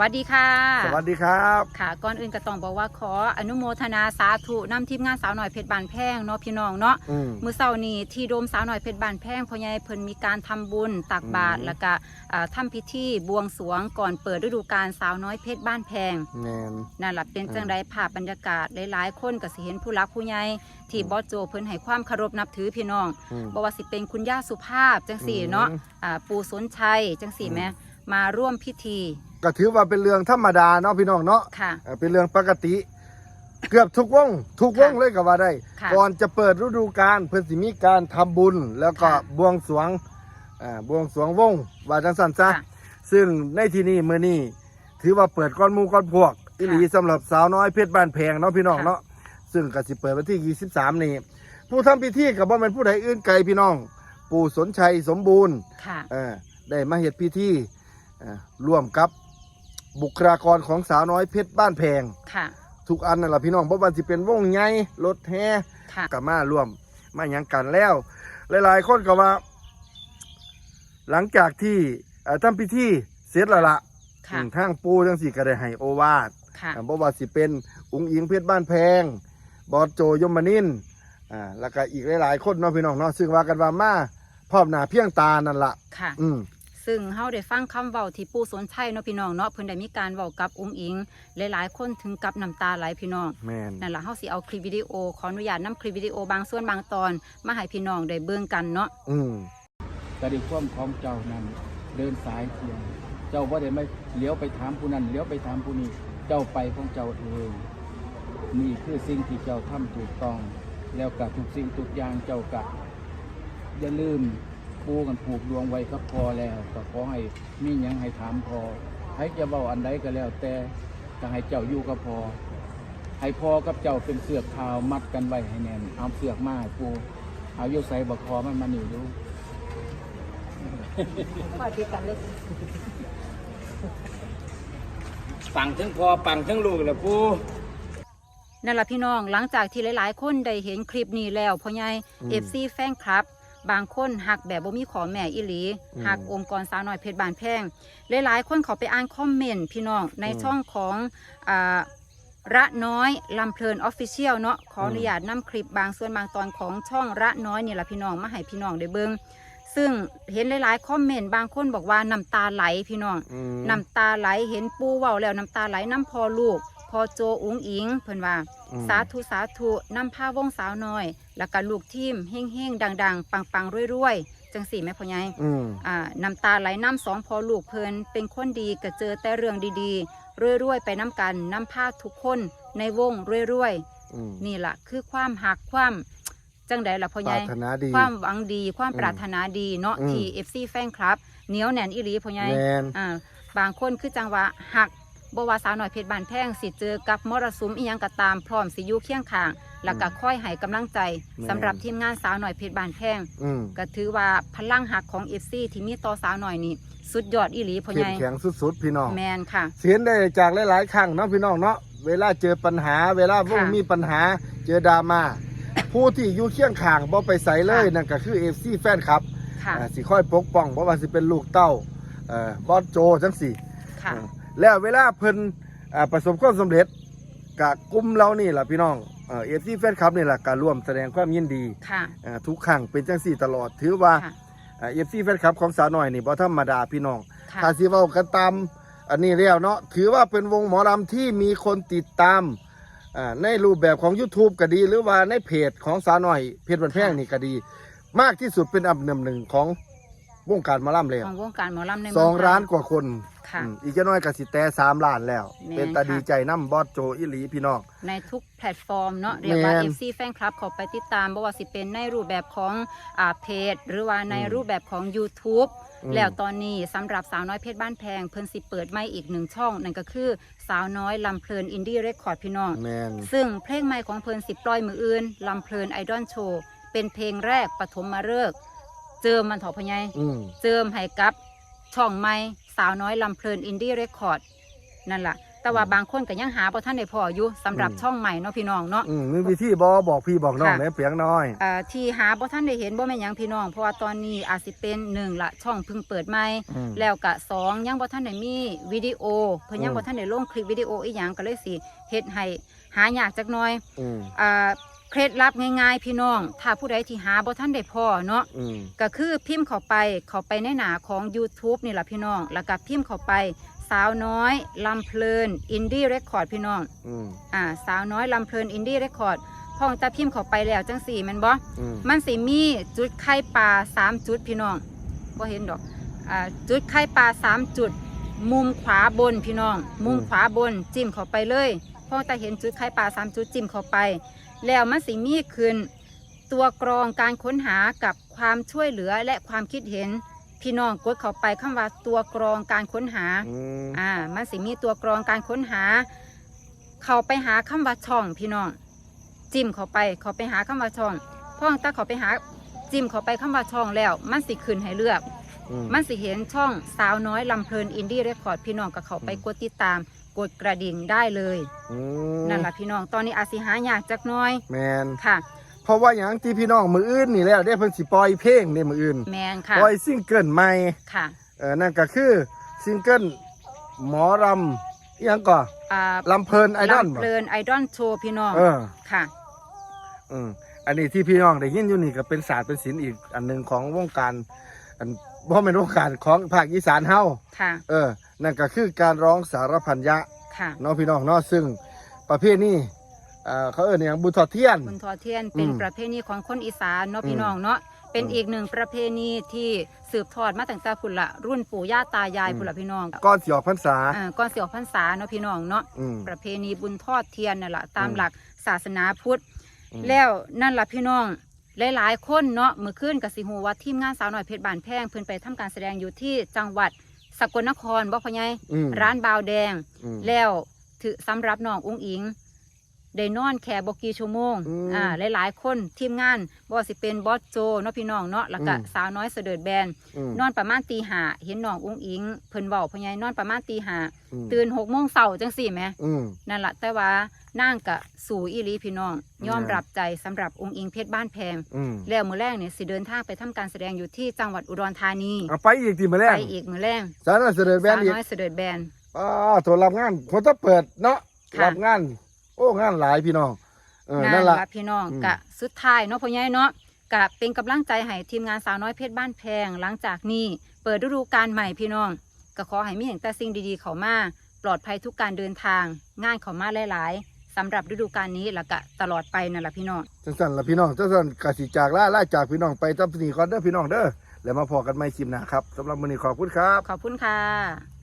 วัสดีค่ะ สวัสดีครับ ค่ะ ก่อนอื่นก็ต้องบอกว่าขออนุโมทนาสาธุนำทีมงานสาวหน่อยเพชรบานแพงเนาะพี่น้องเนาะอืมมื้อเช้านี้ที่โดมสาวหน่อยเพชรบานแพงพ่อใหญ่เพิ่นมีการทำบุญตักบาตรอืมแล้วก็อ่าทำพิธีบวงสรวงก่อนเปิดฤดูกาลสาวน้อยเพชรบ้านแพงแมนนั่นแหละเป็นอืมจังไดภาพบรรยากาศหลายๆคนก็สิเห็นผู้รักผู้ใหญ่ที่อืมบอสโจเพิ่นให้ความเคารพนับถือพี่น้องอืมบ่ว่าสิเป็นคุณย่าสุภาพจังสี่อืมเนาะอ่าปู่สนชัยจังสี่อืมแหม่มาร่วมพิธี ก็ถือว่าเป็นเรื่องธรรมดาเนาะพี่น้องเนาะค่ะ เอ่อเป็นเรื่องปกติ เกือบทุกวงทุกวงค่ะเลยก็ว่าได้ ค่ะก่อนจะเปิดฤดูกาลเพิ่นสิมีการทำบุญ แล้วก็ค่ะบวงสรวงอ่าบวงสรวงวงว่าจังซั่นซะค่ะซึ่งในที่นี้มื้อนี้ถือว่าเปิดก้อนหมู่ก้อนพวกอีหลีสำหรับสาวน้อยเพชรบ้านแพงเนาะพี่น้องค่ะ เนาะซึ่งก็สิเปิดวันที่ 23 นี้ ผู้ทำพิธีก็บ่แม่นผู้ใดอื่นไกลพี่น้อง ปู่สนชัยสมบูรณ์ ค่ะ เออได้มาเหตุพิธีเอ่อร่วมกับ บุคลากรของสาวน้อยเพชรบ้านแพง ค่ะ ทุกอันนั่นแหละพี่น้องเพราะว่าสิเป็นวงใหญ่รถแห่ค่ะ กับมาร่วมมาหยังกันแล้ว หลายๆ คนก็ว่า หลังจากที่เอ่อทำพิธีเสร็จแล้วละค่ะ อืมทางปูทั้งสี่ก็ได้ให้โอวาท ค่ะ อ่าเพราะว่าสิเป็นอุงอิงเพชรบ้านแพง บอสโจยมนินทร์อ่าแล้วก็อีกหลายๆคนเนาะพี่น้องเนาะซึ่งว่ากันว่ามาพร้อมหน้าเพียงตานั่นละค่ะ อืม ซึ่งเฮาได้ฟังคำเว้าที่ปู่สนชัยเนาะพี่น้องเนาะเพิ่นได้มีการเว้ากับอุ้งอิง หลายๆ คนถึงกับน้ำตาไหลพี่น้องแมนนั่นล่ะเฮาสิเอาคลิปวิดีโอขออนุญาตนำคลิปวิดีโอบางส่วนบางตอน มาให้พี่น้องได้เบิ่งกันเนาะอืมก็ได้ความของเจ้านั้นเดินสายเทียงเจ้าว่าได้ไม่เลี้ยวไปถามผู้นั้นเลี้ยวไปถามผู้นี้เจ้าไปของเจ้าเองนี่คือสิ่งที่เจ้าทำถูกต้อง แล้วกับทุกสิ่งทุกอย่างเจ้ากะอย่าลืม ปูกันผูกดวงไว้กับพอแล้วก็ขอให้มีหยังให้ถามพอให้จะเบาอันใดก็แล้ว แต่ก็ให้เจ้าอยู่กับพอ ให้พอกับเจ้าเป็นเสือกขาวมัดกันไว้ให้แน่นเอาเสือกมาให้ปูเอาโยใส่บักคอมันมาหนีดูปังทั้งพอปังทั้งลูกแหละปูนั่นล่ะพี่น้องหลังจากที่หลาย ๆ คนได้เห็นคลิปนี้แล้วพ่อใหญ่ FC แฟนคลับ บางคนหักแบบบ่มีขอแม่อีหลีอืมหักองค์กรสาวน้อยเพชรบานแพงหลายๆคนเขาไปอ่านคอมเมนต์พี่น้องในอืมช่องของอ่าระน้อยลำเพลินออฟฟิเชียลเนาะขออม นุญาตนำคลิปบางส่วนบางตอนของช่องระน้อยนี่แหละพี่น้องมาให้พี่น้องได้เบิ่ง ซึ่งเห็นหลายๆคอมเมนต์บางคนบอกว่าน้ำตาไหลพี่น้องอืมน้ำตาไหลเห็นปูเว้าแล้วน้ำตาไหลน้ำพอลูกพอโจอุงอิงเพิ่นว่า อืม สาธุสาธุนำผ้าวงสาวน้อย แล้วก็ลูกทีมเฮงเฮงๆดังๆปังๆรวยๆจังสี่แม่พ่อใหญ่อืม อ่าน้ำตาไหลน้ำสองพอลูกเพิ่นเป็นคนดีก็เจอแต่เรื่องดีๆรวยๆไปน้ำกันนำผ้าทุกคนในวงรวยอืมๆนี่ล่ะคือความหักความ จังใดล่ะพ่อปใหราญ่รถนาดี ความหวังดีความอืมปรารถนาดีเนาะอืม ที่ FC แฟนคลับเหนียวแน่นอีหลีพ่อใหญ่แมน อ่าบางคนคือจังว่าหักบว่าสาวหน่อยเพชรบานแพงสิเจอกับมรสุมอีหยังก็ตามพร้อมสิอยู่เคียงข้าง แล้วก็ค่อยให้กำลังใจแม่น สำหรับทีมงานสาวหน่อยเพชรบานแพง อืมก็ถือว่าพลังหักของเอฟซีที่มีต่อสาวหน่อยนี่สุดยอดอีหลีพ่อเข้ใหมญ่แข็งสุดๆพี่น้อง แมนค่ะ เสียนได้จากหลายๆครั้งเนาะพี่น้องเนาะเวลาเจอปัญหา เวลาวงค่ะ มีปัญหาเจอดราม่า ผู้ที่อยู่เคียงข้างบ่ไปใส่เลยค่ะนั่นก็คือเอฟซีแฟนครับค่ะอ่าสิค่อยปกป้องเพราะว่าสิเป็นลูกเต้าเอ่อบอสโจจังสี่ ค่ะอ่าแล้วเวลาเพิ่นอ่าประสบความสำเร็จกับกลุ่มเรานี่แหละพี่น้องเอฟซีแฟนคลับนี่แหละก็ร่วมแสดงความยินดีค่ะ อ่าทุกครั้งเป็นจังสี่ตลอดถือว่าค่ะเอฟซีแฟนคลับของสาวหน่อยนี่บ่ธรรมดาพี่น้อง ค่ะ ถ้าสิเว้ากันตามอันนี้แล้วเนาะถือว่าเป็นวงหมอลำที่มีคนติดตามอ่า ในรูปแบบของ YouTube ก็ดี หรือว่าในเพจของสาวหน่อยเพจบันแพงนี่ก็ดี มากที่สุดเป็นอันดับหนึ่งของวงการหมอลำแล้วของวงการหมอลำในสองเมืไทยล้านกว่าคนค่ะอืมอีกจะน้อยกับสิแต่สามล้านแล้วแม่นเป็นตาค่ะดีใจน้ำบอสโจอิหลีพี่น้องในทุกแพลตฟอร์มเนาะเรียกว่าแม่น FC แฟนคลับเขาไปติดตามบ่ว่าสิเป็นในรูปแบบของอ่าเพจ หรือว่าในอืมรูปแบบของ YouTube อืม แล้วตอนนี้สำหรับสาวน้อยเพชรบ้านแพงเพิ่นสิเปิดไม่อีกหนึ่งช่อง นั่นก็คือสาวน้อยลำเพลินอินดี้เรคคอร์ดพี่น้องแมนซึ่งเพลงใหม่ของเพิ่นสิปล่อยมืออื่นลำเพลินไอดอลโชว์เป็นเพลงแรกปฐมมาฤกษ์เจิมมันเถอพะไยอืมเจิมให้กับช่องใหม่สาวน้อยลำเพลินอินดี้เรคคอร์ดนั่นล่ะ แต่ว่าบางคนก็ยังหาบ่ทันได้พออยู่สำหรับอืมช่องใหม่เนาะพี่น้องเนาะ อืมมีวิธีบอบอกพี่บอกน้องค่ะ ในเปียงน้อย เอ่อที่หาบ่ทันได้เห็นบ่แม่นหยังพี่น้อง เพราะว่าตอนนี้อาจสิเป็นหนึ่งละช่องเพิ่งเปิดใหม่อืม แล้วก็สองยังบ่ทันได้มีวิดีโอ เพิ่นยังอืมบ่ทันได้ลงคลิปวิดีโออีหยังก็เลยสิเฮ็ดให้หายากจักหน่อย อืมอ่าเคล็ดลับง่ายๆ พี่น้อง ถ้าผู้ใดที่หาบ่ทันได้พอเนาะอืมก็คือพิมพ์เข้าไปเข้าไปในหน้าของ YouTube นี่แหละพี่น้อง แล้วก็พิมพ์เข้าไป สาวน้อยลำเพลินอินดี้เรคคอร์ดพี่น้องอืม อ่าสาวน้อยลำเพลินอินดี้เรคคอร์ดพอตาพิมพ์เข้าไปแล้วจังสี่แมันบ่ อืม มันสิมีจุดไข่ปลาสามจุดพี่น้องบ่เห็นดอกอ่าจุดไข่ปลาสามจุด มุมขวาบนพี่น้อง มุมขวาบนจิ้มเข้าไปเลยพอตาเห็นจุดไข่ปลาสามจุดจิ้มเข้าไป แล้วมันสิมีขึ้น ตัวกรองการค้นหากับความช่วยเหลือและความคิดเห็น พี่น้องกดเข้าไปคำว่าตัวกรองการค้นหา อืมอ่า มันสิมีตัวกรองการค้นหา เข้าไปหาคำว่าช่องพี่น้อง จิ้มเข้าไปเข้าไปหาคำว่าช่องพ่องตาเข้าไปหาจิ้มเข้าไปคำว่าช่องแล้ว มันสิขึ้นให้เลือก อืม มันสิเห็นช่องสาวน้อยลำเพลินอินดี้เรคคอร์ดพี่น้องก็เข้าไปอืม กดติดตาม กดกระดิ่งได้เลย อืมนั่นแหละพี่น้องตอนนี้อาจสิหายากจักหน้อย แมนค่ะ เพราะว่าอย่างที่พี่น้องมืออื่นนี่แล้วได้เพิ่นสิปล่อยเพลงในมืออื่นแมนค่ะปล่อยซิงเกิลใหม่ค่ะเออนั่นก็คือซิงเกิลหมอรำอิหยังก่ออ่าลำเพลินไอดอลลำเพลินไอดอลโชว์พี่น้องเออค่ะอืมอันนี้ที่พี่น้องได้ยินอยู่นี่ก็เป็นศาสตร์เป็นศิลป์อีกอันหนึ่งของวงการอันเพราะเป็นวงการของภาคอีสานเฮาค่ะ เออ นั่นก็คือการร้องสารพันยะค่ะเนาะพี่น้องเนาะซึ่งประเภทนี้ เอ่อเขาเอ่ยอย่างบุญทอดเทียน บุญทอเทียนเป็นอืมประเพณีของคนอีสานเนาะอืมพี่น้องเนาะเป็นอืมอีกหนึ่งประเพณีที่สืบทอดมาตั้งแต่พุ่นละรุ่นปู่ย่าตายายอืม พุ่นละพี่น้องก้อนสิออกพรรษา อ่าก่อนเสียวพรรษาเนาะพี่น้องเนาะ อืม ประเพณีบุญทอดเทียนนั่นแหละตามอืมหลักศาสนาพุทธ อืม แล้วนั่นล่ะพี่น้อง หลายๆ คนเนาะมือขึ้นกับสิหูว่าทีมงานสาวหน่อยเพชรบานแพงเพิ่นไปทำการแสดงอยู่ที่จังหวัดสกลนครบ่พ่อใหญ่อืมร้านบาวแดง อืม แล้วถือสำหรับน้องอุ้งอิง ได้นอนแค่บกี่ชั่วโมง อืมอ่า หลายๆ คนทีมงานบ่ว่าสิเป็นบอสโจเนาะพี่น้องเนาะ แล้วก็อืม สาวน้อยเสดิร์ดแบนอืมนอนประมาณตีห้าเห็นน้องอุ้งอิงเพิ่นเว้าพ่อใหญ่นอนประมาณตีห้าอืมตื่นหกโมงเช้าจังสี่แหม อืม นั่นละแต่ว่านั่งกะสู่อีหลีพี่น้องอืมยอมรับใจสำหรับองค์อิงเพชรบ้านแพงอืมแล้วมือแรกเนี่ยสิเดินทางไปทำการแสดงอยู่ที่จังหวัดอุดรธานี เอาไปอีกทีมาแล้ไปอีกมือแรกสารเสด็จแบนสาวอีกน้อยเสด็จแบน อ่าตัวรับงานผมจะเปิดเนาะค่ะ รับงาน โอ้งานหลายพี่น้องเออนั่นั่นนละละพี่น้องอืมกะสุดท้ายเนาะพ่อใหญ่เนาะกะเป็นกำลังใจให้ทีมงานสาวน้อยเพชรบ้านแพงหลังจากนี้เปิดฤดูกาลใหม่พี่น้องก็ขอให้มีอย่างแต่สิ่งดีๆเข้ามาปลอดภัยทุกการเดินทาง งานเข้ามาหลายๆสำหรับฤดูกาลนี้แล้วก็ตลอดไปนั่นแหละพี่น้องจังสันละพี่น้องจังสันกสิจากล่าล่าจากพี่น้องไปตับสีก่อนเด้อพี่น้องเด้อแล้วมาพอกันใหม่คลิปหน้าครับสำหรับมื้อนี้ขอบคุณครับ ขอบคุณค่ะ